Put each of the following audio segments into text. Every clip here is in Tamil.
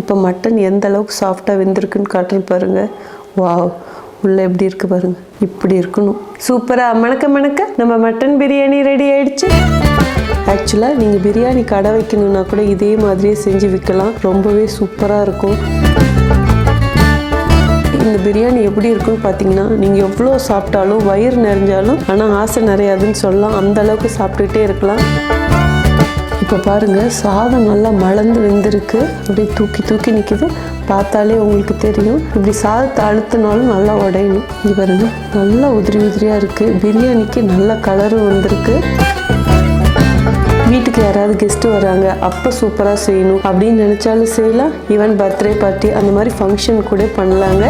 இப்போ மட்டன் எந்த அளவுக்கு சாஃப்டாக வெந்திருக்குன்னு காட்டுன்னு பாருங்க. வாவ் உள்ள எப்படி இருக்கு பாருங்க. இப்படி இருக்கணும். சூப்பரா மணக்க மணக்க நம்ம மட்டன் பிரியாணி ரெடி ஆயிடுச்சு. ஆக்சுவலாக நீங்கள் பிரியாணி கடை வைக்கணும்னா கூட இதே மாதிரியே செஞ்சு விற்கலாம் ரொம்பவே சூப்பராக இருக்கும். இந்த பிரியாணி எப்படி இருக்குன்னு பார்த்தீங்கன்னா நீங்கள் எவ்வளோ சாப்பிட்டாலும் வயிறு நிறைஞ்சாலும் ஆனால் ஆசை நிறையாதுன்னு சொல்லலாம். அந்த அளவுக்கு சாப்பிட்டுட்டே இருக்கலாம். இப்போ பாருங்கள் சாதம் நல்லா மலர்ந்து வெந்திருக்கு. அப்படியே தூக்கி தூக்கி நிற்கிது பார்த்தாலே உங்களுக்கு தெரியும். இப்படி சாதத்தை அழுத்தினாலும் நல்லா உடையணும். இது பாருங்க நல்லா உதிரி உதிரியாக இருக்குது பிரியாணிக்கு நல்ல கலரும் வந்திருக்கு. வீட்டுக்கு யாராவது கெஸ்ட்டு வராங்க அப்போ சூப்பராக செய்யணும். அப்படின்னு நினச்சாலும் செய்யலாம். ஈவன் பர்த்டே பார்ட்டி அந்த மாதிரி ஃபங்க்ஷன் கூட பண்ணலாங்க.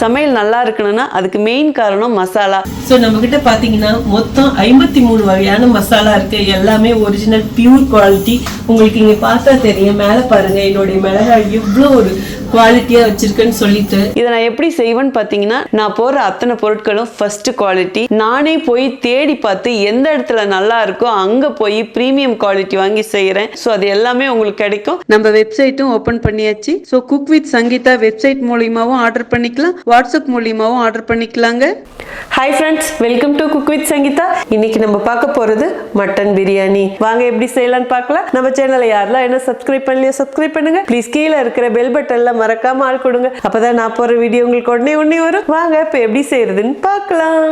சமையல் நல்லா இருக்கணும்னா அதுக்கு மெயின் காரணம் மசாலா. ஸோ நம்ம கிட்ட பாத்தீங்கன்னா மொத்தம் ஐம்பத்தி மூணு வகையான மசாலா இருக்கு. எல்லாமே ஒரிஜினல் பியூர் குவாலிட்டி உங்களுக்கு இங்க பார்த்தா தெரியும். மேல பாருங்க என்னுடைய மிளகாய் எவ்வளோ ஒரு குவாலிட்டியா வச்சிருக்கேன்னு சொல்லிட்டு. இதை நான் எப்படி செய்வேன்னு பார்த்தீங்கன்னா நான் போடுற அத்தனை பொருட்களும் ஃபர்ஸ்ட் குவாலிட்டி நானே போய் தேடி பார்த்து எந்த இடத்துல நல்லா இருக்கோ அங்கே போய் ப்ரீமியம் குவாலிட்டி வாங்கி செய்கிறேன் ஸோ அது எல்லாமே உங்களுக்கு கிடைக்கும். நம்ம வெப்சைட்டும் ஓப்பன் பண்ணியாச்சு. So cook with Sangeetha website மூலியமாகவும் ஆர்டர் பண்ணிக்கலாம். வாட்ஸ்அப் மூலியமாகவும் ஆர்டர் பண்ணிக்கலாங்க. Hi friends welcome to cook with Sangeetha இன்னைக்கு நம்ம பார்க்க போறது மட்டன் பிரியாணி வாங்க எப்படி செய்யலாம்னு பார்க்கலாம். நம்ம சேனலை யாரெல்லாம் என்ன சப்ஸ்கிரைப் பண்ணலையோ சப்ஸ்கிரைப் பண்ணுங்க. ப்ளீஸ் கீழே இருக்கிற பெல் பட்டன்ல மறக்காம ஆள் கொடுங்க. அப்பதான் நான் போற வீடியோ உங்களுக்கு உடனே உடனே வரும். வாங்க இப்போ எப்படி செய்யறதுன்னு பார்க்கலாம்.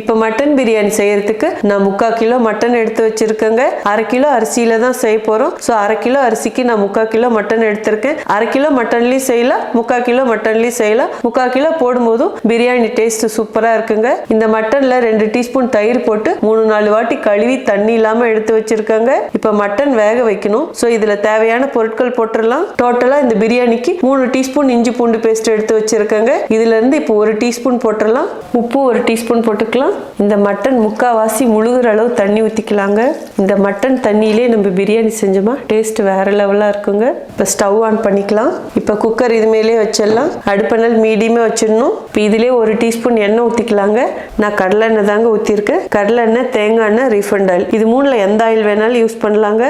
இப்போ மட்டன் பிரியாணி செய்யறதுக்கு நான் முக்கால் கிலோ மட்டன் எடுத்து வச்சிருக்கேங்க. அரை கிலோ அரிசியில தான் செய்ய போறோம். ஸோ அரை கிலோ அரிசிக்கு நான் முக்கால் கிலோ மட்டன் எடுத்திருக்கேன். அரை கிலோ மட்டன்லயும் செய்யலாம் முக்கால் கிலோ மட்டன்லயும் செய்யலாம். முக்கால் கிலோ போடும்போதும் பிரியாணி டேஸ்ட் சூப்பரா இருக்குங்க. இந்த மட்டன் மட்டன்ல ரெண்டு டீஸ்பூன் தயிர் போட்டு மூணு நாலு வாட்டி கழுவி தண்ணி இல்லாம எடுத்து வச்சிருக்காங்க. இப்போ மட்டன் வேக வைக்கணும். ஸோ இதுல தேவையான பொருட்கள் போட்டுடலாம். டோட்டலா இந்த பிரியாணிக்கு மூணு டீஸ்பூன் இஞ்சி பூண்டு பேஸ்ட் எடுத்து வச்சிருக்காங்க. இதுல இருந்து இப்போ ஒரு டீஸ்பூன் போட்டுடலாம். உப்பு ஒரு டீஸ்பூன் போட்டுக்கலாம். இந்த மட்டன் முக்காவாசி முழுகிற அளவு தண்ணி ஊற்றிக்கலாங்க இந்த மட்டன் தண்ணியிலே நம்ம பிரியாணி செஞ்சோமா டேஸ்ட் வேற லெவலாக இருக்குங்க. இப்போ ஸ்டவ் ஆன் பண்ணிக்கலாம். இப்போ குக்கர் இது மேலே வச்சிடலாம். அடுப்பணல் மீடியமே வச்சிடணும். இப்போ இதுலேயே ஒரு டீஸ்பூன் எண்ணெய் ஊற்றிக்கலாங்க நான் கடலை எண்ணெய் தாங்க ஊற்றிருக்கேன் கடலை எண்ணெய் தேங்காய் எண்ணெய் ரீஃபண்ட் ஆயில் இது மூணில் எந்த ஆயில் வேணாலும் யூஸ் பண்ணலாங்க.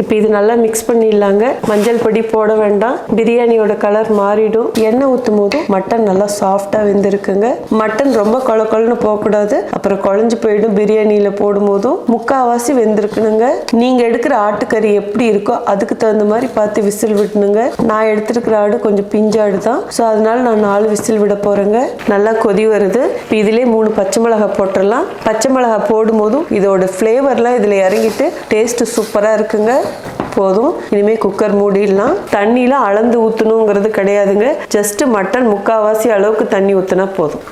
இப்போ இது நல்லா மிக்ஸ் பண்ணிடலாங்க. மஞ்சள் பொடி போட வேண்டாம். பிரியாணியோட கலர் மாறிடும். எண்ணெய் ஊற்றும் போது மட்டன் நல்லா சாஃப்டாக வெந்திருக்குங்க. மட்டன் ரொம்ப கொல கொலன்னு போகக்கூடாது. அப்புறம் குழஞ்சு போயிடும் பிரியாணியில் போடும்போதும் முக்காவாசி வெந்திருக்கணுங்க. நீங்கள் எடுக்கிற ஆட்டுக்கறி எப்படி இருக்கோ அதுக்கு தகுந்த மாதிரி பார்த்து விசில் விடணுங்க. நான் எடுத்துருக்கிற ஆடு கொஞ்சம் பிஞ்சாடு தான் ஸோ அதனால நான் நாலு விசில் விட போகிறேங்க நல்லா கொதி வருது. இப்போ இதிலே மூணு பச்சை மிளகாய் போட்டுடலாம் பச்சை மிளகாய் போடும்போதும் இதோட ஃப்ளேவர்லாம் இதில் இறங்கிட்டு டேஸ்ட்டு சூப்பராக இருக்குங்க. போதும். இனிமே குக்கர் மூடிடலாம். தண்ணியில் அளந்து ஊற்றணுங்கிறது கிடையாதுங்க. ஜஸ்ட் மட்டன் முக்கால்வாசி அளவுக்கு தண்ணி ஊற்றினா போதும்.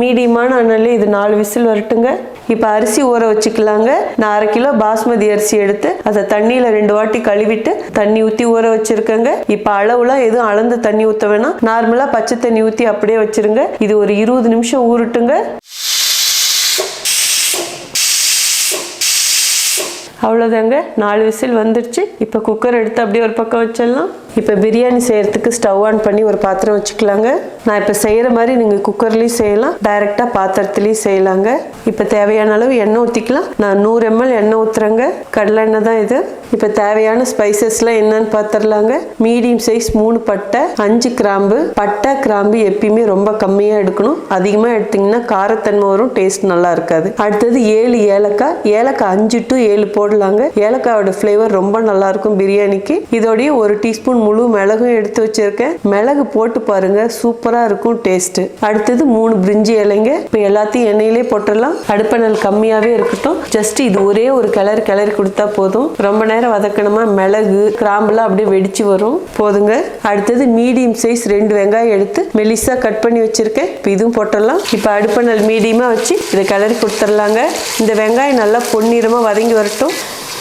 மீடியமான அனல் இது நாலு விசில் வரட்டுங்க. இப்போ அரிசி ஊற வச்சுக்கலாங்க. நான் அரை கிலோ பாஸ்மதி அரிசி எடுத்து அதை தண்ணியில் ரெண்டு வாட்டி கழுவிட்டு தண்ணி ஊற்றி ஊற வச்சிருக்கேங்க. இப்போ அளவுலாம் எதுவும் அளந்து தண்ணி ஊற்ற வேணாம். நார்மலாக பச்சை தண்ணி ஊற்றி அப்படியே வச்சிருங்க. இது ஒரு இருபது நிமிஷம் ஊறட்டுங்க. அவ்வளோதாங்க நாலு விசில் வந்துடுச்சு இப்போ குக்கர் எடுத்து அப்படியே ஒரு பக்கம் வச்சிடலாம். இப்போ பிரியாணி செய்கிறதுக்கு ஸ்டவ் ஆன் பண்ணி ஒரு பாத்திரம் வச்சுக்கலாங்க. நான் இப்போ செய்கிற மாதிரி நீங்கள் குக்கர்லேயும் செய்யலாம். டைரெக்டாக பாத்திரத்துலேயும் செய்யலாங்க. இப்போ தேவையான அளவு எண்ணெய் ஊற்றிக்கலாம் நான் நூறு எம்எல் எண்ணெய் ஊற்றுறேங்க கடலை எண்ணெய் தான் இது. இப்போ தேவையான ஸ்பைசஸ்லாம் என்னன்னு பார்த்துடலாங்க மீடியம் சைஸ் மூணு பட்டை அஞ்சு கிராம்பு. பட்டை கிராம்பு எப்பயுமே ரொம்ப கம்மியாக எடுக்கணும். அதிகமாக எடுத்திங்கன்னா காரத்தன்மை வரும் டேஸ்ட் நல்லா இருக்காது. அடுத்தது ஏழு ஏலக்காய். ஏலக்காய் அஞ்சு டு ஏழு போடலாங்க. ஏலக்காயோட ஃப்ளேவர் ரொம்ப நல்லா இருக்கும் பிரியாணிக்கு. இதோடய ஒரு டீஸ்பூன் முழு மிளகும் எடுத்து வச்சிருக்கேன். மிளகு போட்டு பாருங்க சூப்பராக இருக்கும் டேஸ்ட் அடுத்தது மூணு பிரிஞ்சி இலைங்க. இப்போ எல்லாத்தையும் எண்ணெயிலே போட்டுடலாம். அடுப்பணல் கம்மியாகவே இருக்கட்டும். ஜஸ்ட் இது ஒரே ஒரு கிளறு கிளறி கொடுத்தா போதும். ரொம்ப நேரம் வதக்கணுமா? மிளகு கிராம்புலாம் அப்படியே வெடிச்சு வரும். போதுங்க. அடுத்தது மீடியம் சைஸ் ரெண்டு வெங்காயம் எடுத்து மெலிசா கட் பண்ணி வச்சிருக்கேன். இப்போ இதுவும் போட்டுடலாம். இப்போ அடுப்பணல் மீடியமாக வச்சு இதை கிளறி கொடுத்துடலாங்க. இந்த வெங்காயம் நல்லா பொன்னிறமாக வதங்கி வரட்டும்.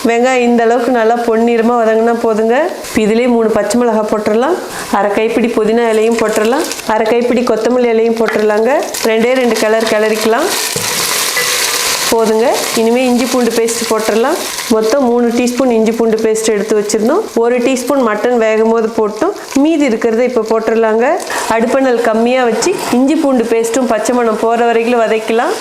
வெங்காயம் இந்த அளவுக்கு நல்லா பொன்னிறமாக வதங்கினா போதுங்க. இப்போ இதுலேயே மூணு பச்சை மிளகாய் போட்டுடலாம் அரை கைப்பிடி புதினா இலையும் போட்டுடலாம் அரை கைப்பிடி கொத்தமல்லி இலையும் போட்டுடலாங்க ரெண்டே ரெண்டு கலர் கிளறிக்கலாம். போதுங்க. இனிமேல் இஞ்சி பூண்டு பேஸ்ட் போட்டுடலாம் மொத்தம் மூணு டீஸ்பூன் இஞ்சி பூண்டு பேஸ்ட் எடுத்து வச்சுருந்தோம் ஒரு டீஸ்பூன் மட்டன் வேகும் போது போட்டோம். மீதி இருக்கிறத இப்போ போட்டுடலாங்க அடுப்பணல் கம்மியாக வச்சு இஞ்சி பூண்டு பேஸ்ட்டும் பச்சை மணம் போகிற வரைக்கும் வதக்கலாம்.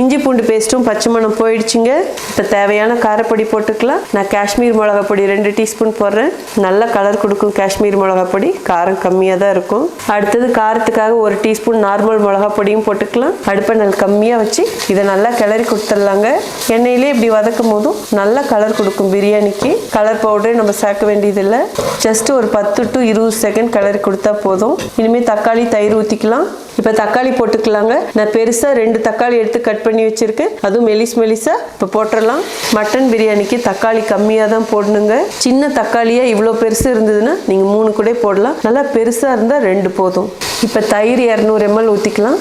இஞ்சி பூண்டு பேஸ்ட்டும் பச்சை மணம் போயிடுச்சுங்க. இப்போ தேவையான காரப்பொடி போட்டுக்கலாம். நான் காஷ்மீர் மிளகா பொடி ரெண்டு டீஸ்பூன் போடுறேன். நல்ல கலர் கொடுக்கும் காஷ்மீர் மிளகா பொடி. காரம் கம்மியாக தான் இருக்கும். அடுத்தது காரத்துக்காக ஒரு டீஸ்பூன் நார்மல் மிளகா பொடியும் போட்டுக்கலாம். அடுப்பை நல்ல கம்மியாக வச்சு இதை நல்லா கிளறி கொடுத்துடலாங்க. எண்ணெயிலே இப்படி வதக்கும் போதும் நல்ல கலர் கொடுக்கும் பிரியாணிக்கு. கலர் பவுடரே நம்ம சேர்க்க வேண்டியதில்லை. ஜஸ்ட் ஒரு பத்து டு இருபது செகண்ட் கிளறி கொடுத்தா போதும். இனிமேல் தக்காளி தயிர் ஊற்றிக்கலாம் இப்போ தக்காளி போட்டுக்கலாங்க. நான் பெருசாக ரெண்டு தக்காளி எடுத்து கட் பண்ணி வச்சுருக்கேன் அதுவும் மெலிஸ் மெலிஸாக இப்போ போட்டுடலாம் மட்டன் பிரியாணிக்கு தக்காளி கம்மியாக தான் போடணுங்க. சின்ன தக்காளியாக இவ்வளோ பெருசு இருந்ததுன்னா நீங்கள் மூணு கூட போடலாம். நல்லா பெருசாக இருந்தால் ரெண்டு போதும். இப்போ தயிர் இரநூறு எம்எல் ஊற்றிக்கலாம்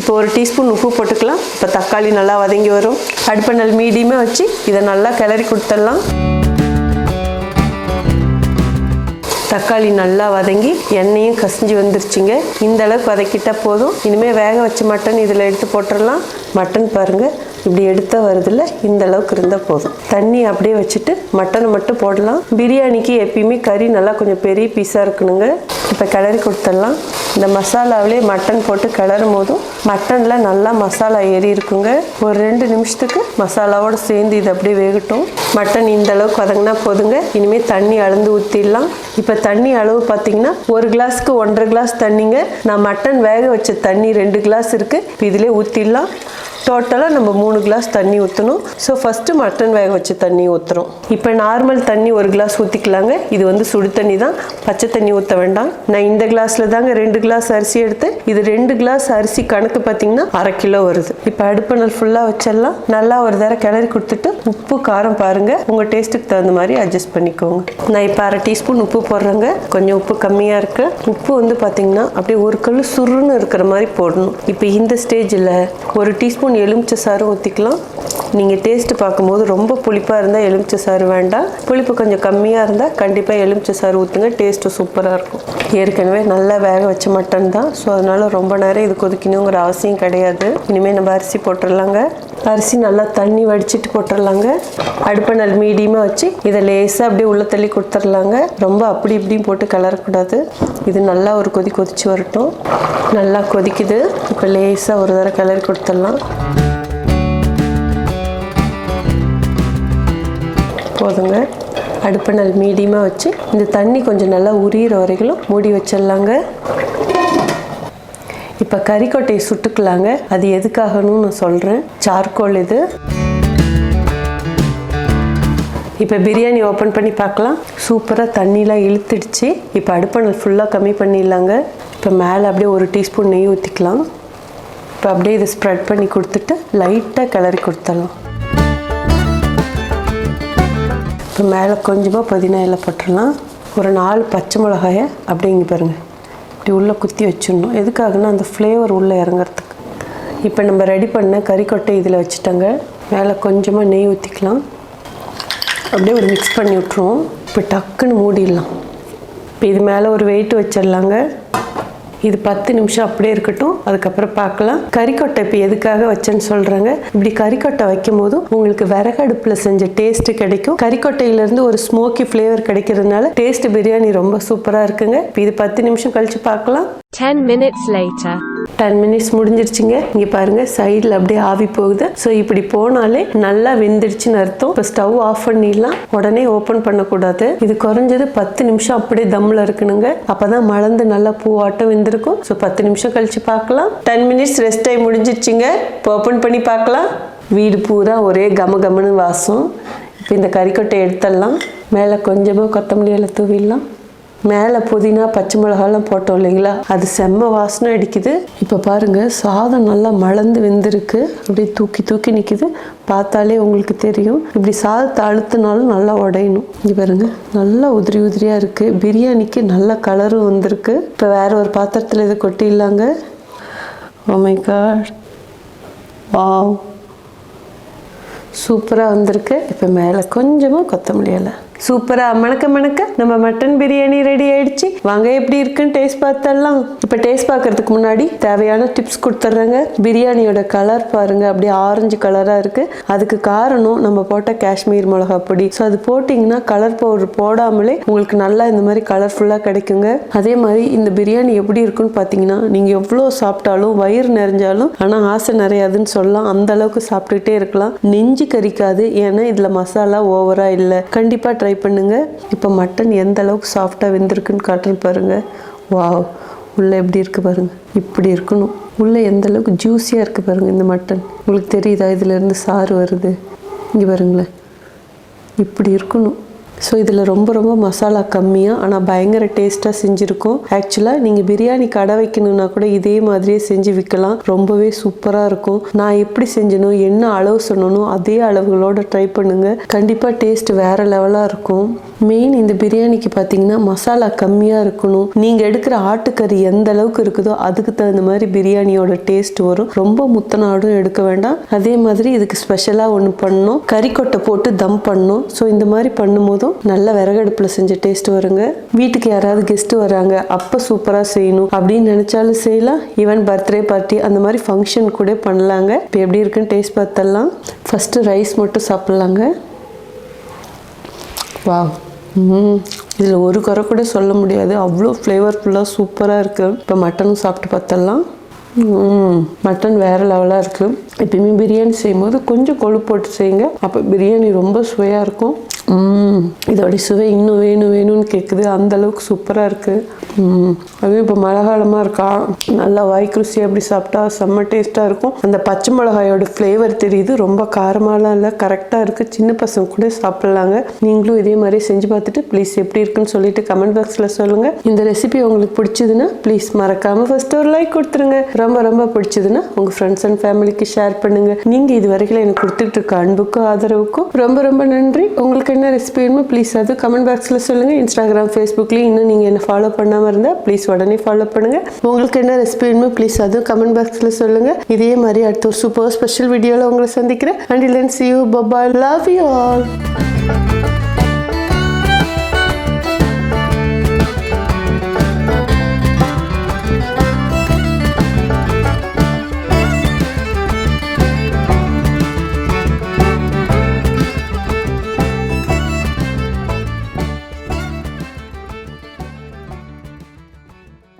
இப்போ ஒரு டீஸ்பூன் உப்பு போட்டுக்கலாம். இப்போ தக்காளி நல்லா வதங்கி வரும். அடுப்பை நல் மீடியமாக வச்சு இதை நல்லா கிளறி கொடுத்துடலாம். தக்காளி நல்லா வதங்கி எண்ணெயும் கசிஞ்சு வந்துருச்சுங்க. இந்த அளவுக்கு வதக்கிட்டா போதும். இனிமேல் வேக வச்ச மட்டன் இதில் எடுத்து போட்டுடலாம். மட்டன் பாருங்கள் இப்படி எடுத்த வருதுல்ல? இந்த அளவுக்கு இருந்தால் போதும். தண்ணி அப்படியே வச்சுட்டு மட்டனை மட்டும் போடலாம். பிரியாணிக்கு எப்பயுமே கறி நல்லா கொஞ்சம் பெரிய பீஸாக இருக்கணுங்க. இப்போ கிளறி கொடுத்துடலாம். இந்த மசாலாவிலே மட்டன் போட்டு கிளறும் போதும் மட்டனில் நல்லா மசாலா ஏறி இருக்குங்க. ஒரு ரெண்டு நிமிஷத்துக்கு மசாலாவோடு சேர்ந்து இது அப்படியே வேகட்டும். மட்டன் இந்த அளவுக்கு வதங்கினா போதுங்க. இனிமேல் தண்ணி அளந்து ஊற்றிடலாம் இப்போ தண்ணி அளவு பார்த்தீங்கன்னா ஒரு கிளாஸ்க்கு ஒன்றரை கிளாஸ் தண்ணிங்க. நான் மட்டன் வேக வச்ச தண்ணி ரெண்டு கிளாஸ் இருக்குது இப்போ இதிலே ஊற்றிடலாம் டோட்டலாக நம்ம மூணு கிளாஸ் தண்ணி ஊற்றணும் ஸோ ஃபஸ்ட்டு மட்டன் வேக வச்சு தண்ணி ஊற்றுறோம் இப்போ நார்மல் தண்ணி ஒரு கிளாஸ் ஊற்றிக்கலாங்க இது வந்து சுடு தண்ணி தான். பச்சை தண்ணி ஊற்ற வேண்டாம். நான் இந்த கிளாஸில் தாங்க ரெண்டு கிளாஸ் அரிசி எடுத்து இது ரெண்டு கிளாஸ் அரிசி கணக்கு பார்த்தீங்கன்னா அரை கிலோ வருது. இப்போ அடுப்பணல் ஃபுல்லாக வச்சிடலாம். நல்லா ஒரு தடவை கிளறி கொடுத்துட்டு உப்பு காரம் பாருங்கள் உங்கள் டேஸ்ட்டுக்கு தகுந்த மாதிரி அட்ஜஸ்ட் பண்ணிக்கோங்க. நான் இப்போ அரை டீஸ்பூன் உப்பு போடுறேங்க. கொஞ்சம் உப்பு கம்மியாக இருக்கு. உப்பு வந்து பார்த்தீங்கன்னா அப்படியே ஒரு கல் சுருன்னு இருக்கிற மாதிரி போடணும். இப்போ இந்த ஸ்டேஜில் ஒரு டீஸ்பூன் எலுமிச்சை சாறு ஊற்றிக்கலாம் நீங்கள் டேஸ்ட்டு பார்க்கும்போது ரொம்ப புளிப்பாக இருந்தால் எலுமிச்சை சாறு வேண்டாம். புளிப்பு கொஞ்சம் கம்மியாக இருந்தால் கண்டிப்பாக எலுமிச்சை சாறு ஊற்றுங்க டேஸ்ட்டு சூப்பராக இருக்கும். ஏற்கனவே நல்லா வேக வச்ச மட்டன் தான். ஸோ அதனால் ரொம்ப நேரம் இது கொதிக்கணுங்கிற அவசியம் கிடையாது. இனிமேல் நம்ம அரிசி போட்டுடலாங்க அரிசி நல்லா தண்ணி வடிச்சிட்டு போட்டுடலாங்க அடுப்பை நல் மீடியமாக வச்சு இதை லேசாக அப்படியே உள்ள தள்ளி கொடுத்துர்லாங்க ரொம்ப அப்படி இப்படியும் போட்டு கலரக்கூடாது. இது நல்லா ஒரு கொதி கொதிச்சு வரட்டும். நல்லா கொதிக்குது. இப்போ லேசாக ஒரு தடவை கலர் கொடுத்துடலாம். போதுங்க. அடுப்பை நல் மீடியமாக வச்சு இந்த தண்ணி கொஞ்சம் நல்லா உரியிற வரைக்கும் மூடி வச்சிடலாங்க. இப்போ கறிக்கொட்டையை சுட்டுக்கலாங்க. அது எதுக்காகனு நான் சொல்கிறேன் சார்கோல் இது. இப்போ பிரியாணி ஓப்பன் பண்ணி பார்க்கலாம். சூப்பராக தண்ணிலாம் இழுத்துடுச்சு. இப்போ அடுப்பணல் ஃபுல்லாக கம்மி பண்ணிடலாங்க. இப்போ மேலே அப்படியே ஒரு டீஸ்பூன் நெய் ஊற்றிக்கலாம் இப்போ அப்படியே இதை ஸ்ப்ரெட் பண்ணி கொடுத்துட்டு லைட்டாக கிளறி கொடுத்துடலாம். இப்போ மேலே கொஞ்சமாக புதினா இலை போட்டுடலாம். ஒரு நாலு பச்சை மிளகாயை அப்படிங்க இங்கே பாருங்கள் இப்படி உள்ளே குத்தி வச்சிடணும். எதுக்காகனா அந்த ஃப்ளேவர் உள்ளே இறங்குறதுக்கு. இப்போ நம்ம ரெடி பண்ண கறிக்கொட்டை இதில் வச்சுட்டோங்க. மேலே கொஞ்சமாக நெய் ஊற்றிக்கலாம். அப்படியே ஒரு மிக்ஸ் பண்ணி விட்ருவோம் இப்போ டக்குன்னு மூடிடலாம். இப்போ இது மேலே ஒரு வெயிட் வச்சிடலாங்க. இது பத்து நிமிஷம் அப்படியே இருக்கட்டும். அதுக்கப்புறம் பார்க்கலாம். கறிக்கொட்டை இப்போ எதுக்காக வச்சேன்னு சொல்கிறாங்க இப்படி கறிக்கொட்டை வைக்கும் போதும் உங்களுக்கு விறகடுப்பில் செஞ்ச டேஸ்ட்டு கிடைக்கும். கறிக்கொட்டையிலேருந்து ஒரு ஸ்மோக்கி ஃப்ளேவர் கிடைக்கிறதுனால டேஸ்ட் பிரியாணி ரொம்ப சூப்பராக இருக்குங்க. இப்போ இது பத்து நிமிஷம் கழித்து பார்க்கலாம். 10 minutes later. டென் மினிட்ஸ் முடிஞ்சிருச்சுங்க. இங்கே பாருங்க சைடில் அப்படியே ஆவி போகுது. ஸோ இப்படி போனாலே நல்லா வெந்துடுச்சுன்னு அர்த்தம். இப்போ ஸ்டவ் ஆஃப் பண்ணிடலாம். உடனே ஓப்பன் பண்ணக்கூடாது. இது குறைஞ்சது பத்து நிமிஷம் அப்படியே தம்மில் இருக்கணுங்க. அப்பதான் மலர்ந்து நல்லா பூவாட்டம் வெந்திருக்கும். ஸோ பத்து நிமிஷம் கழிச்சு பார்க்கலாம். டென் மினிட்ஸ் ரெஸ்ட் டைம் முடிஞ்சிருச்சுங்க. இப்போ ஓப்பன் பண்ணி பார்க்கலாம். வீடு பூரா ஒரே கம கமன்னு வாசம். இப்போ இந்த கறிக்கொட்டை எடுத்துடலாம். மேலே கொஞ்சமாக கொத்தமல்லி இலை தூவிடலாம். மேலே புதினா பச்சை மிளகாலாம் போட்டோம் இல்லைங்களா? அது செம்ம வாசனை அடிக்குது. இப்போ பாருங்க சாதம் நல்லா மலர்ந்து வெந்திருக்கு. அப்படியே தூக்கி தூக்கி நிற்கிது பார்த்தாலே உங்களுக்கு தெரியும். இப்படி சாதத்தை அழுத்தினாலும் நல்லா உடையணும். இங்கே பாருங்கள் நல்லா உதிரி உதிரியாக இருக்குது பிரியாணிக்கு நல்ல கலரும் வந்திருக்கு. இப்போ வேறு ஒரு பாத்திரத்தில் இதை கொட்டிடலாங்க. ஓமை வா சூப்பராக வந்திருக்கு. இப்போ மேலே கொஞ்சமாக கொத்தமல்லி இலை. சூப்பரா. மணக்க மணக்க நம்ம மட்டன் பிரியாணி ரெடி ஆயிடுச்சு. வாங்க எப்படி இருக்குன்னு டேஸ்ட் பார்த்தலாம் இப்போ டேஸ்ட் பார்க்கறதுக்கு முன்னாடி தேவையான டிப்ஸ் கொடுத்துட்றேங்க. பிரியாணியோட கலர் பாருங்க. அப்படியே ஆரஞ்சு கலரா இருக்கு. அதுக்கு காரணம் நம்ம போட்ட காஷ்மீர் மிளகா பொடி. ஸோ அது போட்டிங்கன்னா கலர் பவுடர் போடாமலே உங்களுக்கு நல்லா இந்த மாதிரி கலர்ஃபுல்லாக கிடைக்குங்க. அதே மாதிரி இந்த பிரியாணி எப்படி இருக்குன்னு பார்த்தீங்கன்னா நீங்கள் எவ்வளோ சாப்பிட்டாலும் வயிறு நிறைஞ்சாலும் ஆனால் ஆசை நிறையாதுன்னு சொல்லலாம். அந்த அளவுக்கு சாப்பிட்டுட்டே இருக்கலாம். நெஞ்சு கறிக்காது ஏன்னா இதில் மசாலா ஓவராக இல்லை. கண்டிப்பாக ட்ரை பண்ணுங்க. இப்போ மட்டன் எந்த அளவுக்கு சாஃப்டாக வெந்திருக்குன்னு காட்டுன்னு பாருங்கள் வாவ் உள்ளே எப்படி இருக்குது பாருங்கள் இப்படி இருக்கணும். உள்ளே எந்த அளவுக்கு ஜூஸியாக இருக்குது பாருங்கள் இந்த மட்டன் உங்களுக்கு தெரியுதா? இதிலேருந்து சாறு வருது. இங்கே பாருங்களேன். இப்படி இருக்கணும். ஸோ இதில் ரொம்ப ரொம்ப மசாலா கம்மியாக ஆனால் பயங்கர டேஸ்ட்டாக செஞ்சுருக்கோம். ஆக்சுவலாக நீங்கள் பிரியாணி கடை வைக்கணும்னா கூட இதே மாதிரியே செஞ்சு விற்கலாம் ரொம்பவே சூப்பராக இருக்கும். நான் எப்படி செஞ்சனோ என்ன அளவு சொன்னனோ அதே அளவுகளோட ட்ரை பண்ணுங்கள் கண்டிப்பாக டேஸ்ட் வேறு லெவலாக இருக்கும். மெயின் இந்த பிரியாணிக்கு பார்த்தீங்கன்னா மசாலா கம்மியாக இருக்கணும். நீங்கள் எடுக்கிற ஆட்டுக்கறி எந்த அளவுக்கு இருக்குதோ அதுக்கு தகுந்த மாதிரி பிரியாணியோட டேஸ்ட் வரும். ரொம்ப முத்தனாடும் எடுக்க வேண்டாம். அதே மாதிரி இதுக்கு ஸ்பெஷலாக ஒன்று பண்ணணும். கறிக்கொட்டை போட்டு தம் பண்ணணும். ஸோ இந்த மாதிரி பண்ணும்போதும் நல்ல விறகடுப்பில் செஞ்ச டேஸ்ட் வருங்க. வீட்டுக்கு யாராவது கெஸ்ட் வராங்க அப்போ சூப்பராக செய்யணும். அப்படின்னு நினச்சாலும் செய்யலாம். ஈவன் பர்த்டே பார்ட்டி அந்த மாதிரி ஃபங்க்ஷன் கூட பண்ணலாங்க. இப்போ எப்படி இருக்குன்னு டேஸ்ட் பார்த்தலாம் ஃபஸ்ட்டு ரைஸ் மட்டும் சாப்பிட்லாங்க. வா இதில் ஒரு குறை கூட சொல்ல முடியாது. அவ்வளோ ஃப்ளேவர்ஃபுல்லாக சூப்பராக இருக்குது இப்போ மட்டனும் சாப்பிட்டு பார்த்தலாம் மட்டன் வேறு லெவலாக இருக்குது எப்பயுமே பிரியாணி செய்யும்போது கொஞ்சம் கொழுப்பு போட்டு செய்யுங்க. அப்போ பிரியாணி ரொம்ப சுவையாக இருக்கும். இதோடைய சுவை இன்னும் வேணும் வேணும்னு கேட்குது அந்த அளவுக்கு சூப்பராக இருக்குது அதுவும் இப்போ மழை காலமாக இருக்கா? நல்லா வாய்க்குருசி அப்படி சாப்பிட்டா செம்ம டேஸ்ட்டாக இருக்கும். அந்த பச்சை மிளகாயோட ஃப்ளேவர் தெரியுது. ரொம்ப காரமாலாம் இல்லை. கரெக்டாக இருக்குது சின்ன பசங்க கூட சாப்பிட்லாங்க. நீங்களும் இதே மாதிரி செஞ்சு பார்த்துட்டு ப்ளீஸ் எப்படி இருக்குன்னு சொல்லிட்டு கமெண்ட் பாக்ஸில் சொல்லுங்கள் இந்த ரெசிபி உங்களுக்கு பிடிச்சதுன்னா ப்ளீஸ் மறக்காமல் ஃபஸ்ட்டு ஒரு லைக் கொடுத்துருங்க. ரொம்ப ரொம்ப பிடிச்சதுன்னா உங்கள் ஃப்ரெண்ட்ஸ் அண்ட் ஃபேமிலிக்கு ஷேர் பண்ணுங்கள் நீங்கள் இது வரைக்கும் எனக்கு கொடுத்துட்டு இருக்க அன்புக்கும் ஆதரவுக்கும் ரொம்ப ரொம்ப நன்றி. உங்களுக்கு என்ன ரெசிபின்னு வேணுமோ ப்ளீஸ் அது கமெண்ட் பாக்ஸில் சொல்லுங்கள் இன்ஸ்டாகிராம் ஃபேஸ்புக்லேயும் இன்னும் நீங்கள் என்ன ஃபாலோ பண்ணாமல் இருந்தால் ப்ளீஸ் உடனே ஃபாலோ பண்ணுங்கள் உங்களுக்கு என்ன ரெசிபின்னு வேணுமோ ப்ளீஸ் அது கமெண்ட் பாக்ஸில் சொல்லுங்கள் இதே மாதிரி அடுத்த ஒரு சூப்பர் ஸ்பெஷல் வீடியோவில் உங்களை சந்திக்கிறேன். And len see you bye bye love you all